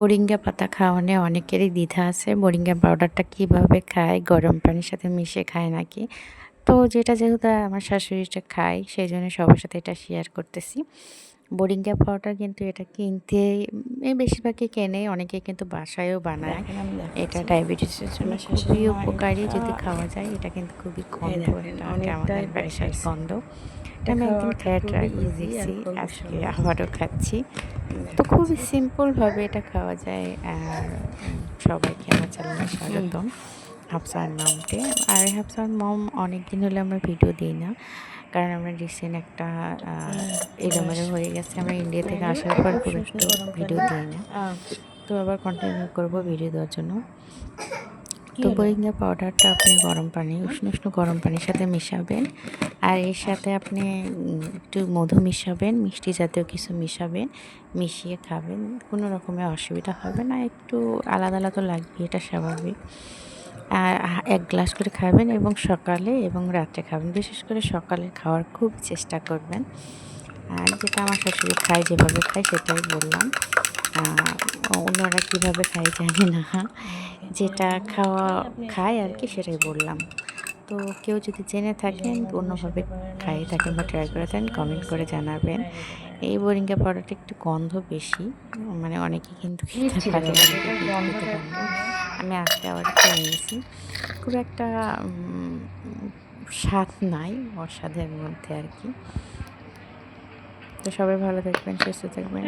Moringa পাতা খাওয়ানে অনেকেরই দ্বিধা আছে। মোরিঙ্গা পাউডারটা কীভাবে খায় গরম পানির সাথে মিশে খায় নাকি? তো যেটা যেহেতু আমার শাশুড়িটা খায় সেই জন্য সবার সাথে এটা শেয়ার করতেছি। বোরিঙ্গা পাউডার কিন্তু এটা কিনতে এই বেশিরভাগই কেনে অনেকে কিন্তু বাসায়ও বানায়। এটা ডায়াবেটিসের জন্য খুবই উপকারী। যদি খাওয়া যায় এটা কিন্তু খুবই গন্ধ এটা অনেকটাই কেমন বাসায় গন্ধ। এটা আমি একদিন খেয়ে ট্রাই করে দেখছি আজকে আবারও খাচ্ছি। তো খুবই সিম্পলভাবে এটা খাওয়া যায় আর সবাইকে আমার চ্যানেলে স্বাগতম হাফসান মমতে। আর হাফসান মম অনেক দিন হলে আমরা ভিডিও দিই না কারণ আমরা রিসেন্ট একটা এলোমেলো হয়ে গেছে। আমরা ইন্ডিয়া থেকে আসার পর খুব একটু ভিডিও দিই না। তো আবার কন্টিনিউ করব ভিডিও দেওয়ার জন্য। তো বরিঙ্গা পাউডারটা আপনি গরম পানি উষ্ণ উষ্ণ গরম পানির সাথে মিশাবেন। আর এর সাথে আপনি একটু মধু মিশাবেন মিষ্টি জাতীয় কিছু মিশাবেন মিশিয়ে খাবেন। কোনো রকমের অসুবিধা হবে না একটু আলাদা আলাদা লাগবে এটা স্বাভাবিক। আর এক গ্লাস করে খাবেন এবং সকালে এবং রাত্রে খাবেন। বিশেষ করে সকালে খাওয়ার খুব চেষ্টা করবেন। আর যেটা আমার শাশুড়ি খায় যেভাবে খায় সেটাই বললাম। অন্যরা কীভাবে খাই জানি না। যেটা খাওয়া খায় আর কি সেটাই বললাম। তো কেউ যদি জেনে থাকেন অন্যভাবে খাই থাকেন বা ট্রাই করে থাকেন কমেন্ট করে জানাবেন। এই বোরিঙ্গা পাউডারটা একটু গন্ধ বেশি মানে অনেকে কিন্তু খেতে পারে। আমি আজকে আবার খেয়ে নিয়েছি খুব একটা স্বাদ নাই অস্বাদের মধ্যে আর কি। তো সবাই ভালো থাকবেন সুস্থ থাকবেন।